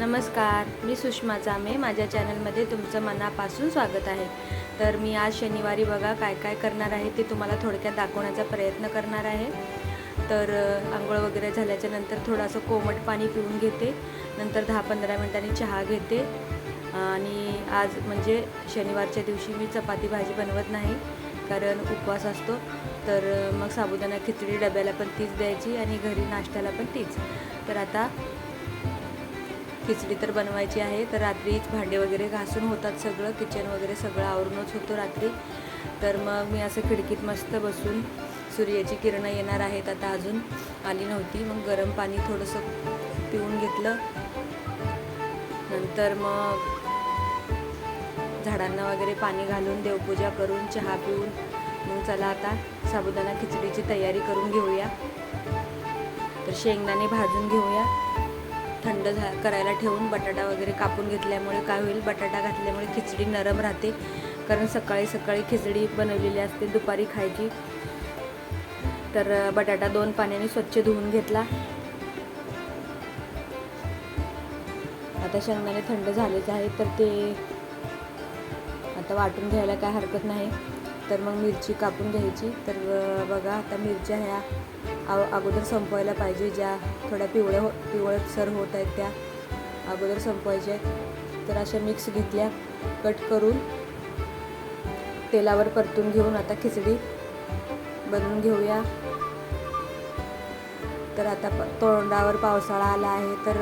नमस्कार मी सुषमा जामे. माझ्या चॅनलमध्ये तुमचं मनापासून स्वागत आहे. तर मी आज शनिवारी बघा काय काय करणार आहे ते तुम्हाला थोडक्यात दाखवण्याचा प्रयत्न करणार आहे. तर आंघोळ वगैरे झाल्याच्यानंतर थोडंसं कोमट पाणी पिऊन घेते. नंतर दहा पंधरा मिनटांनी चहा घेते. आणि आज म्हणजे शनिवारच्या दिवशी मी चपाती भाजी बनवत नाही कारण उपवास असतो. तर मग साबुदाणा खिचडी डब्याला पण तीच द्यायची आणि घरी नाश्त्याला पण तीच. तर आता खिचडी तर बनवायची आहे. तर रात्रीच भांडे वगैरे घासून होतात सगळं किचन वगैरे सगळं आवरूनच होतो रात्री. तर मग मी असं खिडकीत मस्त बसून सूर्याची किरणं येणार आहेत आता अजून. आली नव्हती. मग गरम पाणी थोडंसं पिऊन घेतलं. नंतर मग झाडांना वगैरे पाणी घालून देवपूजा करून चहा पिऊन मग चला आता साबुदाणा खिचडीची तयारी करून घेऊया. तर शेंगदाणे भाजून घेऊया. थंड झा करायला ठेवून बटाटा वगैरे कापून घेतल्यामुळे काय होईल? बटाटा घातल्यामुळे खिचडी नरम राहते. कारण सकाळी सकाळी खिचडी बनवलेली असते दुपारी खायची. तर बटाटा दोन पाण्याने स्वच्छ धुवून घेतला. आता शेंगदाणे थंड झालेच आहे तर ते आता वाटून घ्यायला काय हरकत नाही. तर मग मिरची कापून घ्यायची. तर बघा आता मिरच्या ह्या अगोदर संपवायला पाहिजे. ज्या थोड्या पिवळ्या हो पिवळसर होत आहेत त्या अगोदर संपवायच्या आहेत. तर अशा मिक्स घेतल्या. कट करून तेलावर परतून घेऊन आता खिचडी बनवून घेऊया. तर आता प तोंडावर पावसाळा आला आहे. तर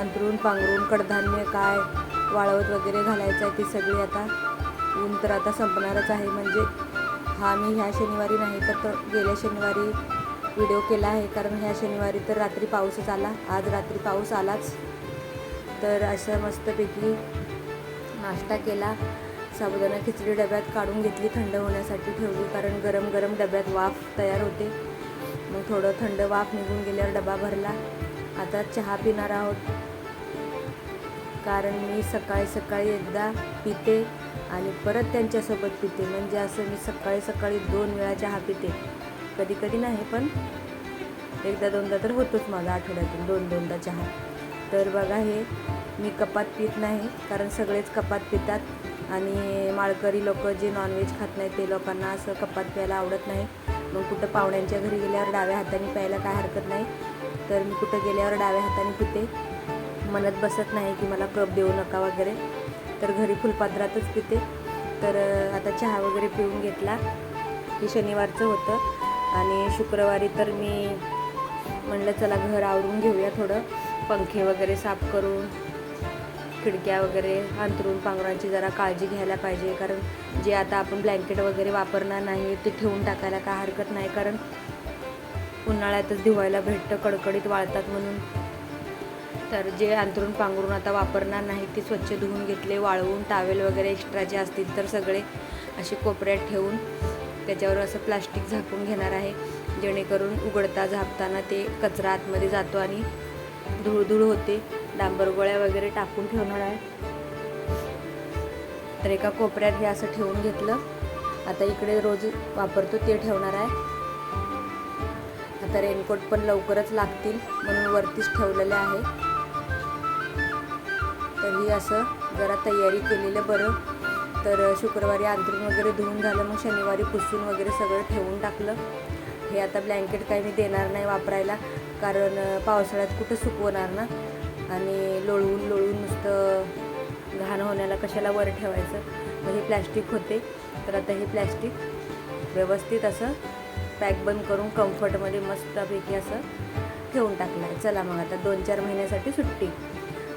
अंतरून पांघरून कडधान्य काय वाळवत वगैरे घालायचं आहे ती सगळी आता ऊन तर आता संपणारच आहे. म्हणजे हा मी ह्या शनिवारी नाही तर गेल्या शनिवारी व्हिडिओ केला आहे. कारण ह्या शनिवारी तर रात्री पाऊसच आला आज रात्री पाऊस आलाच. तर असं मस्तपैकी नाश्ता केला. साबुदाणा खिचडी डब्यात काढून घेतली थंड होण्यासाठी ठेवली. कारण गरम गरम डब्यात वाफ तयार होते. मग थोडं थंड वाफ निघून गेल्यावर डबा भरला. आता चहा पिणार आहोत. कारण मी सकाळी सकाळी एकदा पिते. आणि परत त्यांच्यासोबत पिते. म्हणजे असं मी सकाळी सकाळी दोन वेळा चहा पिते. कधी कधी नाही पण एकदा दोनदा तर होतोच माझा आठवड्यातून दोन दोनदा चहा. तर बघा हे मी कपात पित नाही कारण सगळेच कपात पितात. आणि माळकरी लोक जे नॉनव्हेज खात नाही ते लोकांना असं कपात प्यायला आवडत नाही. मग कुठं पाहुण्यांच्या घरी गेल्यावर डाव्या हाताने प्यायला काय हरकत नाही. तर मी कुठं गेल्यावर डाव्या हाताने पिते. म्हणत बसत नाही की मला कप देऊ नका वगैरे. तर घरी फुलपात्रातच पिते. तर आता चहा वगैरे पिऊन घेतला. हे शनिवारचं होतं. आणि शुक्रवारी तर मी म्हणलं चला घर आवरून घेऊया थोडं. पंखे वगैरे साफ करून खिडक्या वगैरे अंतरून पांघरांची जरा काळजी घ्यायला पाहिजे. कारण जे आता आपण ब्लँकेट वगैरे वापरणार नाही ते ठेवून टाकायला काय हरकत नाही. कारण उन्हाळ्यातच धुवायला भेटतं कडकडीत वाळतात म्हणून. तर जे अंतरून पांघरून आता वापरणार नाही ते स्वच्छ धुवून घेतले वाळवून टावेल वगैरे एक्स्ट्रा जे असतील तर सगळे असे कोपऱ्यात ठेवून त्याच्यावर असं प्लास्टिक झाकून घेणार आहे. जेणेकरून उघडता झापताना ते कचरा आतमध्ये जातो आणि धूळधूळ होते. डांबर गोळ्या वगैरे टाकून ठेवणार आहे. तर एका कोपऱ्यात हे असं ठेवून घेतलं. आता इकडे रोज वापरतो ते ठेवणार आहे. आता रेनकोट पण लवकरच लागतील म्हणून वरतीच ठेवलेले आहे. तर ही असं जरा तयारी केलेलं बरं. तर शुक्रवारी अंतरून वगैरे धुवून झालं मग शनिवारी पुसून वगैरे सगळं ठेवून टाकलं. हे आता ब्लँकेट काही मी देणार नाही वापरायला कारण पावसाळ्यात कुठं सुकवणार ना? आणि लोळवून लोळवून नुसतं घाण होण्याला कशाला वर ठेवायचं? मग हे प्लॅस्टिक होते. तर आता हे प्लॅस्टिक व्यवस्थित असं पॅक बंद करून कम्फर्टमध्ये मस्तपैकी असं ठेवून टाकलं आहे. चला मग आता दोन चार महिन्यासाठी सुट्टी.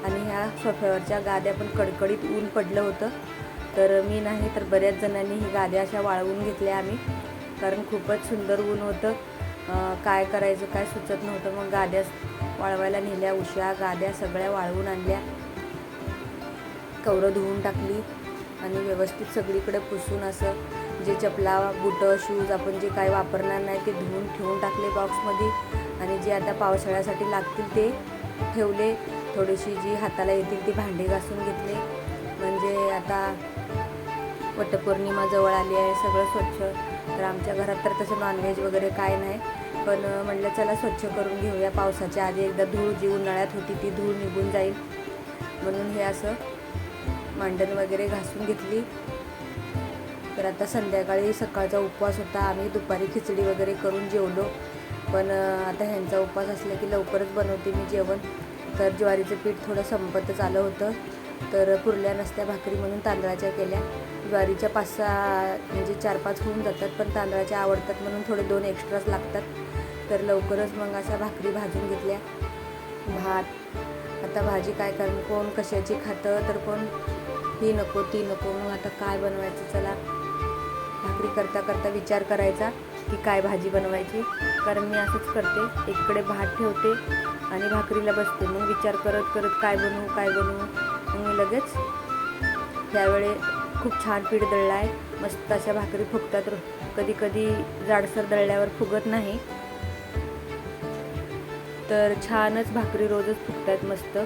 आणि ह्या सोफ्यावरच्या गाद्या पण कडकडीत ऊन पडलं होतं. तर मी नाही तर बऱ्याच जणांनी ही गाद्या अशा वाळवून घेतल्या आम्ही. कारण खूपच सुंदर ऊन होतं. काय करायचं काय सुचत नव्हतं. मग गाद्या वाळवायला नेल्या उशा गाद्या सगळ्या वाळवून आणल्या. कवरं धुवून टाकली आणि व्यवस्थित सगळीकडे पुसून असं जे चपला बुटं शूज आपण जे काय वापरणार नाही ते धुवून ठेवून टाकले बॉक्समध्ये आणि जे आता पावसाळ्यासाठी लागतील ते ठेवले. थोडीशी जी हाताला येतील ती भांडी घासून घेतली. म्हणजे आता वटपौर्णिमा जवळ आली आहे सगळं स्वच्छ. तर आमच्या घरात तर तसं नॉनव्हेज वगैरे काय नाही. पण म्हणलं चला स्वच्छ करून घेऊया. पावसाच्या आधी एकदा धूळ जी उन्हाळ्यात होती ती धूळ निघून जाईल. म्हणून हे असं मांडण वगैरे घासून घेतली. तर आता संध्याकाळी सकाळचा उपवास होता. आम्ही दुपारी खिचडी वगैरे करून जेवलो. पण आता ह्यांचा उपवास असला की लवकरच बनवते मी जेवण. तर ज्वारीचं पीठ थोडं संपतच आलं होतं. तर पुरल्या नसत्या भाकरी म्हणून तांदळाच्या केल्या. ज्वारीच्या पाच सहा म्हणजे चार पाच होऊन जातात पण तांदळाच्या आवडतात म्हणून थोडे दोन एक्स्ट्राच लागतात. तर लवकरच मग अशा भाकरी भाजून घेतल्या. भात. आता भाजी काय कारण कोण कशाची खातं? तर कोण? ही नको ती नको. मग आता काय बनवायचं? चला. भाकरी करता करता विचार करायचा. की काय भाजी बनवायची. कारण मी असंच करते. एकीकडे भात ठेवते आणि भाकरीला बसते. मग विचार करत करत काय बनवू काय बनवू? मग मी लगेच त्यावेळे खूप छान पीठ दळलं आहे मस्त अशा भाकरी फुगतात. कधी कधी जाडसर दळल्यावर फुगत नाही. तर छानच भाकरी रोजच फुगतात मस्त.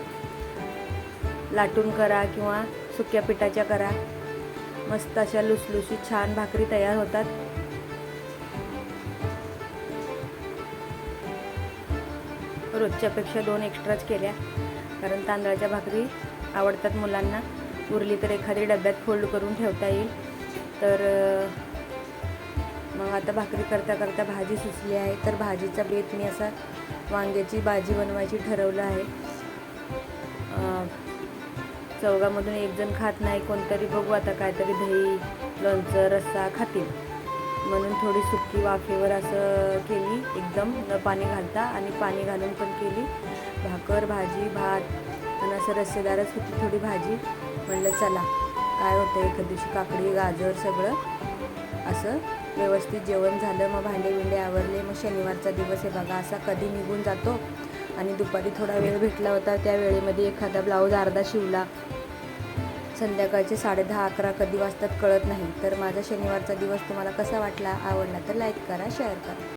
लाटून करा किंवा सुक्या पिठाच्या करा. मस्त अशा लुसलुशीत छान भाकरी तयार होतात. रोजच्यापेक्षा दोन एक्स्ट्राच केल्या. कारण तांदळाच्या भाकरी आवडतात मुलांना. उरली तर एखादी डब्यात फोल्ड करून ठेवता येईल. तर मग आता भाकरी करता करता भाजी सुचली आहे. तर भाजीचा बेत मी असा वांग्याची भाजी बनवायची ठरवलं आहे. चौघामधून एक जण खात नाही. कोणतरी बघू आता काहीतरी दही लोणचं रस्सा खातील. म्हणून थोडी सुकी वाफेवर असं केली एकदम न पाणी घालता आणि पाणी घालून पण केली. भाकर भाजी भात आणि असं रस्सेदारच होती थोडी भाजी. म्हणलं चला काय होतं एका दिवशी काकडी गाजर सगळं असं व्यवस्थित जेवण झालं. मग भांडे विंडे आवरले. मग शनिवारचा दिवस आहे बघा असा कधी निघून जातो. आणि दुपारी थोडा वेळ भेटला होता त्या वेळेमध्ये एखादा ब्लाऊज अर्धा शिवला. संध्याकाळचे साडेदहा अकरा कधी वाजतात कळत नाही. तर माझा शनिवारचा दिवस तुम्हाला कसा वाटला आवडला तर लाईक करा शेअर करा.